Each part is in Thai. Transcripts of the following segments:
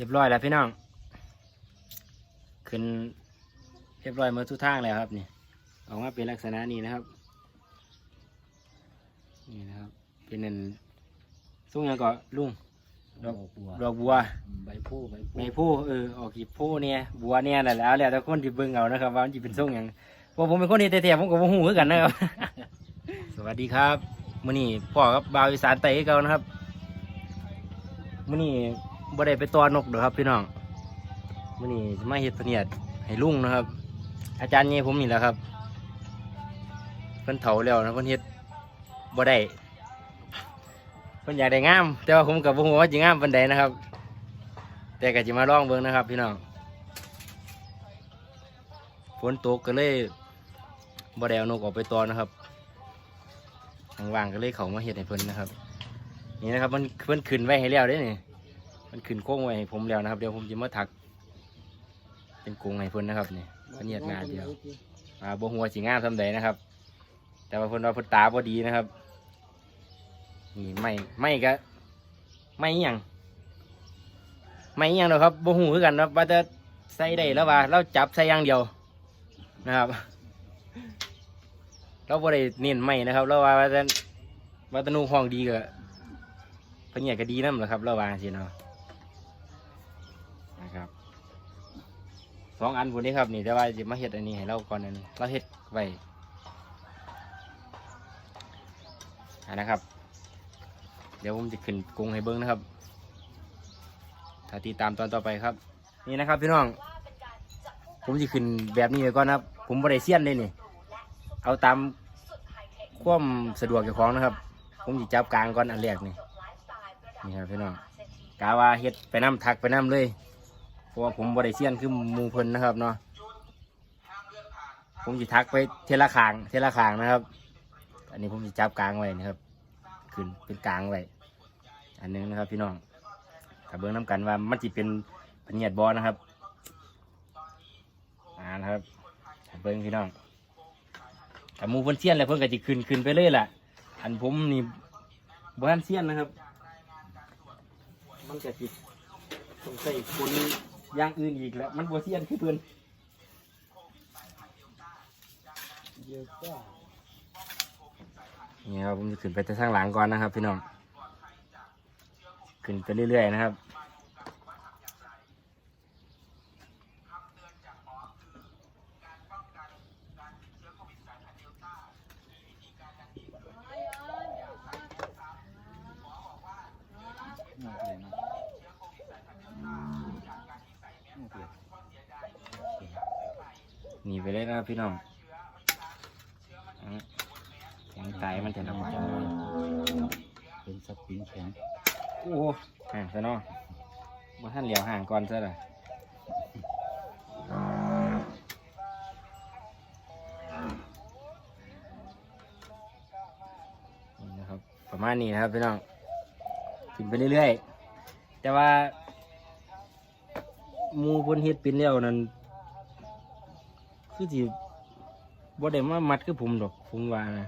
รียบร้อยแล้วพี่น้อง ขึ้นเรียบร้อยหมาทุกทางแล้วครับนี่ออกมาเป็นลักษณะนี้นะครับ นี่นะครับ เป็นนันส่งหยังก็ลุงดอกบัวดอกบัว ใบผู้ใบผู้ในผู้เออออกกีบผู้เนี่ยบัวเนี่ยแหละแล้วแล้วแต่คนที่เบิ่งเอานะครับ ว่ามันจะเป็นส่งหยังเพราะผมเป็นคนที่แต่ๆผมก็บ่ฮู้คือกันนะครับ สวัสดีครับมื้อนี้พ่อกับบาวอีสานไต่คือเก่านะครับมื้อนี้ บ่ได้ไปตอนกเด้อครับพี่น้องมื้อนี้จะมาเฮ็ดเนียดให้ลุงนะครับ อาจารย์เนี่ยผมนี่แหละครับเพิ่นเฒ่าแล้วนะเพิ่นเฮ็ดบ่ได้เพิ่นอยากได้งาม แต่ว่าผมก็บ่ฮู้ว่าสิงามปานใดนะครับ แต่ก็จะมาลองเบิ่งนะครับ พี่น้องฝนตกก็เลยบ่ได้เอานกออกไปตอนนะครับว่างๆก็เลยเขามาเฮ็ดให้เพิ่นนะครับ นี่นะครับมันเพิ่นขึ้นไว้ให้แล้วเด้นี่ มันขึ้นโค้งไว้ให้ผมแล้วนะครับ เดี๋ยวผมจะมาถัก เป็นกรงให้เพิ่นนะครับนี่เพิ่นเฮ็ดงานเดียวอ่าบ่หัวสิงามซำใดนะครับ แต่ว่าเพิ่นว่าเพิ่นตาบ่ดีนะครับนี่ไม่ไม่ก็ไม่ยังไม่ยังหรอกครับบ่หูคือกันครับว่าจะใส่ได้แล้วว่าเราจับใส่อย่างเดียวนะครับ เราบ่ได้เน้นไม่นะครับ เราว่าว่าจะว่าตะนูห้องดีก็เพิ่นอยากก็ดีนำแหละครับเราว่าสิเนาะ สองอันพุ่นนี้ครับนี่แต่ว่าจะมาเฮ็ดอันนี้ให้เราก่อนอันนี้เราเฮ็ดไว้นะครับ เดี๋ยวผมจะขึ้นกรงให้เบิ้งนะครับถ้าติดตามตอนต่อไปครับ นี่นะครับพี่น้อง ผมจะขึ้นแบบนี้ไปก่อนนะครับ ผมบริเซียนเลยนี่ เอาตามความสะดวกเจ้าของนะครับ ผมจะจับกลางก่อนอันแรกนี่นี่ครับพี่น้องกาว่าเฮ็ดไปน้ำทักไปน้ำเลย เพราะว่าผมบริเซียนคือหมูเพิ่นนะครับเนาะผมจะทักไปเทละคางเทละคางนะครับ อันนี้ผมจะจับกลางไว้นะครับขึ้นเป็นกลางไว้อันนึงนะครับพี่น้องถ้าเบิ้งน้ำกันว่ามันจะเป็นพะเนียดบอนะครับอ่านะครับเบิ้งพี่น้องถ้าหมูเพิ่นเซียนแล้วเพิ่นก็จะขึ้นขึ้นไปเลยแหละอันผมนี่บ้านเซียนนะครับ มันจะจิต้องใส่คน อย่างอื่นอีกแล้วมันบัเซียนคือเพิ่นเยอะก็นี่ครับผมจะขึ้นไปแต่ทางหลังก่อนนะครับ พี่น้อง ขึ้นไปเรื่อยๆนะครับ น่าเกลียดนะน่าเกลียด หนีไปเลยนะครับพี่น้องอืมแข็งตายมันจะนำมาเป็นสปริงแข็งโอ้ห่างซะเนาะมาท่านเหลียวห่างก่อนซะละนี่นะครับประมาณนี้นะครับพี่น้องขึ้นไปเรื่อยๆ แต่ว่าหมูเพ้นเฮ็ดเป็นแล้วนั้น คือสิบ่ได้มามัดคือผมดอกผมว่านะ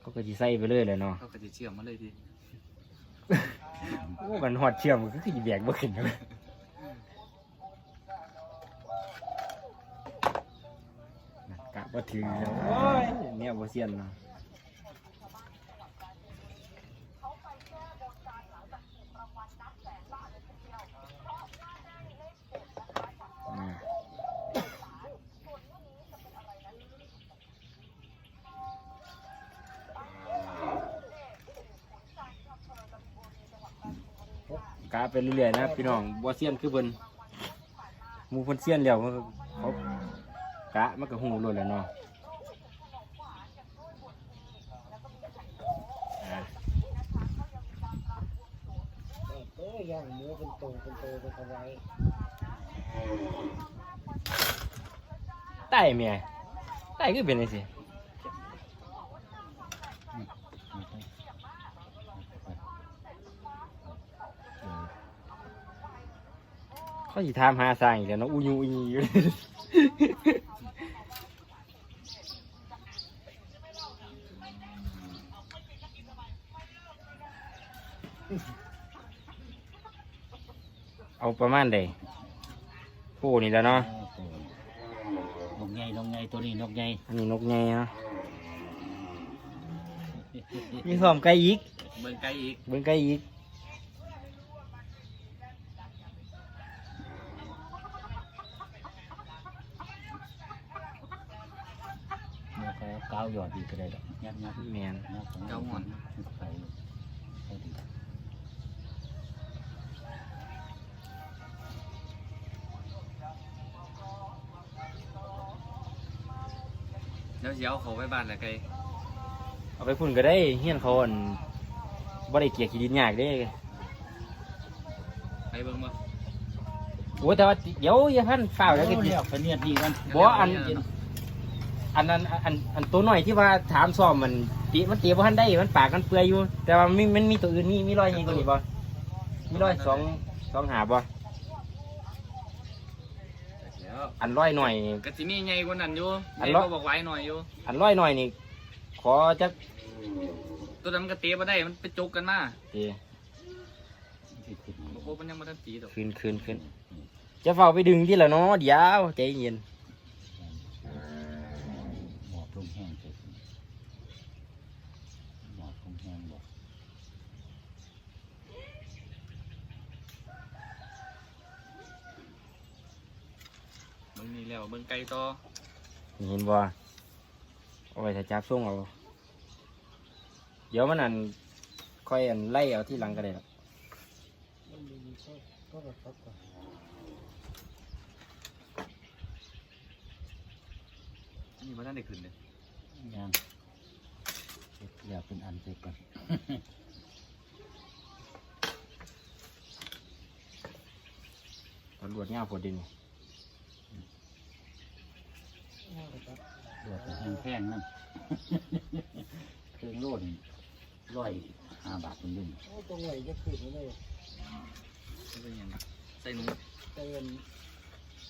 เขาก็สิใส่ไปเลยแหละเนาะเขาก็จะเชื่อมมาเลยทีโอ้มันหอดเชื่อมก็คือสิแบกบ่ขึ้นนะนั่นกะบ่ถึงแล้วโอ้ยเนี่ยบ่เซียนเนาะาไปเรื่อยๆนะครับพี่น้องบัวเซียนคือเพิ่นหมูเพิ่นเซียนแล้วมันก็เขากะมันก็หูรวดแล้วเนาะอ่าเอ้ยย่างหมูเป็นโตเป็นโตเป็นเอาไว้ใต้เมียใต้คือเป็นจังซี่ เขาสิถามหาสร้างอีกแล้วเนาะอุยูอุยอยู่เเอาประมาณใดผู้นี่แหล้วเนาะ นกใหญ่นกใหญ่ตัวนี้นกใหญ่อันนี้นกไงเนาะมีพร้อมไก่อีก เบิ่งไกลอีก เบิ่งไก่อีก เมื่อเขาก้าวหยอดอีกก็ได้ดอกยัดยัดแมนยัดเก้าหอนไปไปดีแล้วเดี๋ยวเขาไปบ้านละไกลเอาไปพุ่นก็ได้เฮียนเขาอันบ่ได้เกลียขี้ดินยากเด้ไปเบิ่งมาโอ้แต่ว่าเดี๋ยวอย่าพันฝ้าวแล้แล้ววก็ก็เรียกไปเนี่ยดีกันบ่อัน อันนั้นอันอันตัวหน่อยที่ว่าถามซ้อมมันตีมันตีบ่ทันได้มันปากมันเปื่อยอยู่ แต่ว่ามันมันมีตัวอื่นมีมีรอยใหญ่กว่านี้บ่มีรอยสองสองหาบ่แล้วอันรอยหน่อยนี่ กะสิมีใหญ่กว่านั้นอยู่อันใหญ่ละก็บอกไว้หน่อยอยู่ อันรอยหน่อยนี่ขอจักตัวนั้นมันก็เตะมาได้มันไปจกกันมาเตีบอกว่ามันยังมาทันตีดอกคืนคืนคืนจะเฝ้าไปดึงที่ละเนาะเดี๋ยวใจเย็น หมอบลงแห้งเสร็จหมอบลงแห้งบอก เบิ่งนี่ แล้วเบิ่งไกลต่อนี่เห็นบ่เอาไว้ถ้าจับส่งเอาเดี๋ยวมันอันค่อยอันไล่เอาที่หลังก็ได้หรอกมันมีก็ก็แบบครับก่อนนี่มาทันได้ขึ้นเลยยังอยากเป็นอันเสร็จก่อนตำรวจง่าปวดดิน ง่ายค รับเดือดแห้งแพงนั่นเครื่องโล่นร้อยห้าบาทเป็นเรื่องโอ้ตรงไหนจะขึ้นมาเลยมันเป็นหยังใส่หนูเตือน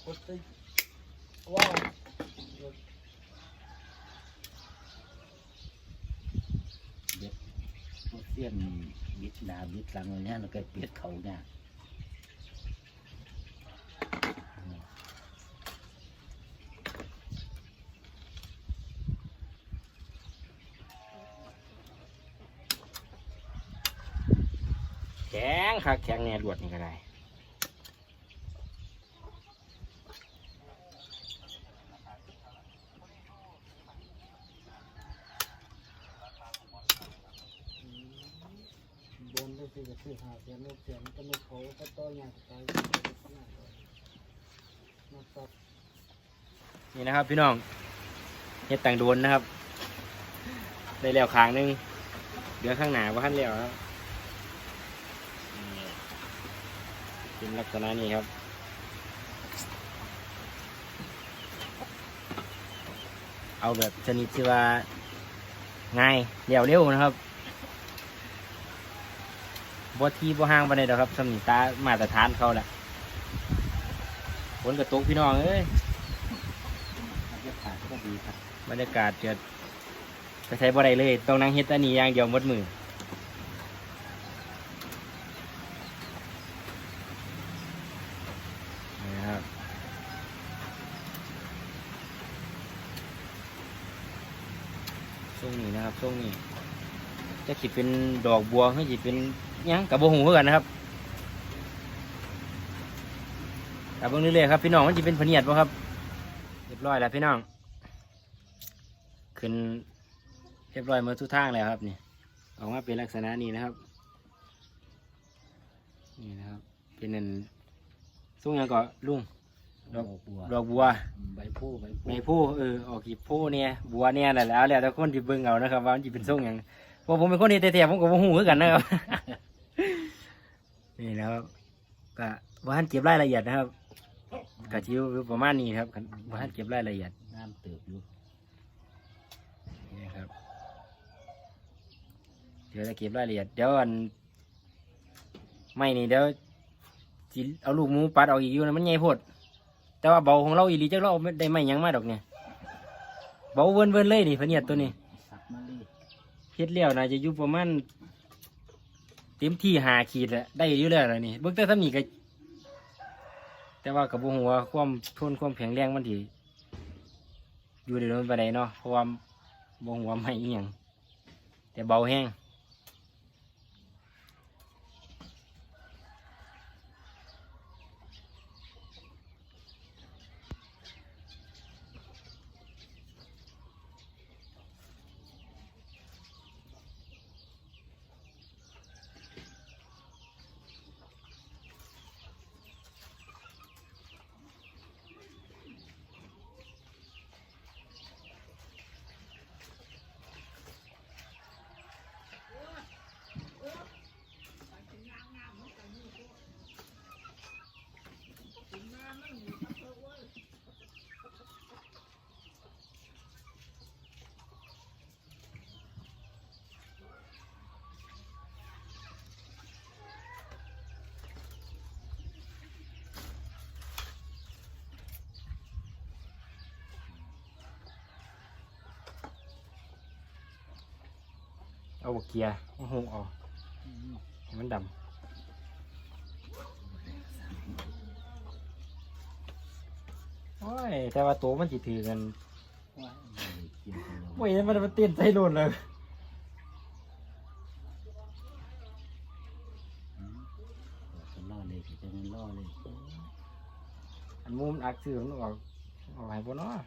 กดไปว้าวเด็ดพวกเสี้ยนบิดหนาบิดหลังอะไรเนี่ยแล้วก็เปียดเขาเนี่ย คักแข็งแน่รวดนี่ก็ได้บนได้สิจะซื้อหาเสียนลูกเสียนก็ไม่เขาก็ต้อยางตายมาตัดนี่นะครับพี่น้องเฮ็ดแต่งโดนนะครับ ได้แล้วคางนึงเดี๋ยวข้างหนาว่าขั้นแล้วครับ เป็นลักษณะนี้ครับเอาแบบชนิดที่ว่าง่ายเร็วเร็วนะครับบ่ที่บ่ห่างไปไหนดอกครับสำนิตามาตรฐานเขาแหละฝนกระตกพี่น้องเอ้ยบรรยากาศก็ดีครับบรรยากาศจะไปใช้บ่ได้เลย ต้องนั่งเฮ็ดอันนี้อย่างเดียวมดมือนี่นะครับช่วง นะครับช่วงนี้จะคิดเป็นดอกบัวหรือจิเป็นยังกับโบหูคือกันนะครับกับเบิ่งเรื่อยๆครับพี่น้องมันจะเป็นพะเนียดป่ะครับเรียบร้อยแล้วพี่น้องขึ้นเรียบร้อยหมาทุกทางแล้วครับนี่ออกมาเป็นลักษณะนี้นะครับนี่นะครับ เป็นนันซุ้งยังก็ลุง ดอกบัวดอกบัวใบผู้ใบผู้ในผู้เออออกกีบผู้เนี่ยบัวเนี่ยแหละแล้วแล้วแต่คนที่เบิ่งเอานะครับ ว่ามันจะเป็นซุ้งหยังเพราะผมเป็นคนที่แท้ๆผมก็บ่ฮู้คือกันนะครับ นี่นะครับก็บ่ทันเก็บรายละเอียดนะครับก็ที่ประมาณนี้ครับบ่ทันเก็บรายละเอียดน้ำเติบอยู่นี่นะครับเดี๋ยวจะเก็บรายละเอียดเดี๋ยวอันไม่นี่เดี๋ยวสิเอาลูกหมูปัดออกอีกอยู่นะมันใหญ่โพด แต่ว่าเบาของเราอีหลีจักเราไม่ได้ไม่ยังมาดอกเนี่ยเบาเวินเวินเลยนี่พะเนียดตัวนี้สักมาเลยเฮ็ดแล้วน่าจะอยู่ประมาณเต็มที่หาขีดแหละได้อยู่แล้วล่ะนี่เบิ่งแต่ทำนีก็แต่ว่ากับบุหัวความทนความแข็งแรงมันดีอยู่ในโดนไปไหนเนาะเพราะว่าบุหัวาไม่เอียงแต่เบาแห้ง เอาบกเกียร์เอาหงออกให้มันดำโอ้ย แต่ว่าตัวมันจิถือกันว่ากินไปแล้วโอ้ยมันมันเต้นใส่โดนเลยอืมจะล่อเลยจะมันล่อเลย อันมุมนอักซื้อมันออกออกให้บนเนาะ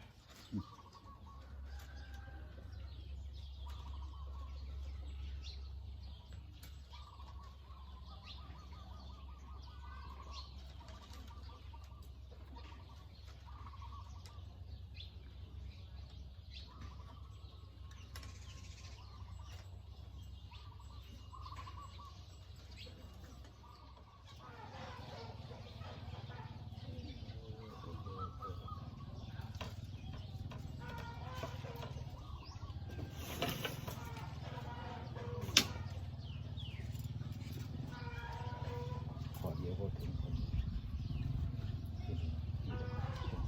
ขอเดียวก็ถึงคนใส่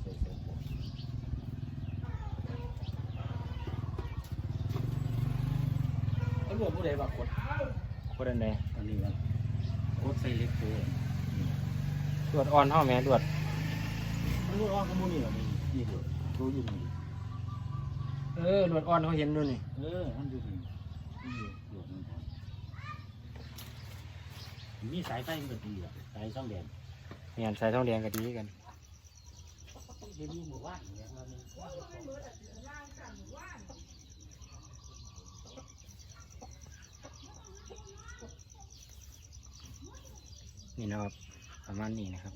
ใส่ผม เขารวมผู้ใดบางคนคนอันใดอันนี้นะโคตรใส่เล็กตัวนี่ตรวจอ่อนเท่าแม่ตรวจมันรู้ว่าขโมยนี่เหรอนี่นี่ดูดูอยู่นี่เออตรวจอ่อนเขาเห็นดูนี่เออมันดูนี่นี่อยู่มันทำมีสายไฟมันก็ดีอะสายช่องแดงเมียนใส่ทองแดงก็ดีกันเห็นอยู่หมู่บ้านเนี่ยว่ามัน นี่นะครับประมาณนี้นะครับ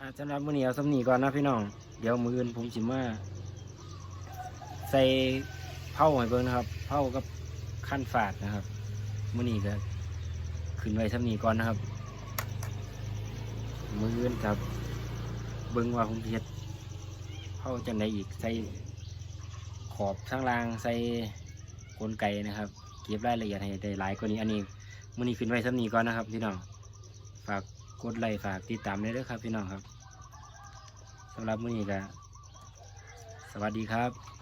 อาสำหรับมื้อนี้เอาสำนีก่อนนะพี่น้อง เดี๋ยวมืออื่นผมสิมาใส่เผาให้เบิ่งนะครับเผากับขั้นฝาดนะครับมื้อนี้ก็ ขึ้นไว้สำนีก่อนนะครับ มืออื่นครับ เบิ่งว่าผมสิเฮ็ดเผาจังไดอีกใส่ขอบข้างล่างใส่กลไกนะครับเก็บรายละเอียดให้ได้หลายกว่านี้อันนี้มือนี้ขึ้นไว้สำนีก่อนนะครับพี่น้องฝากกดไลค์ฝากติดตามได้เด้อครับพี่น้องครับสำหรับมือนี้ก็สวัสดีครับ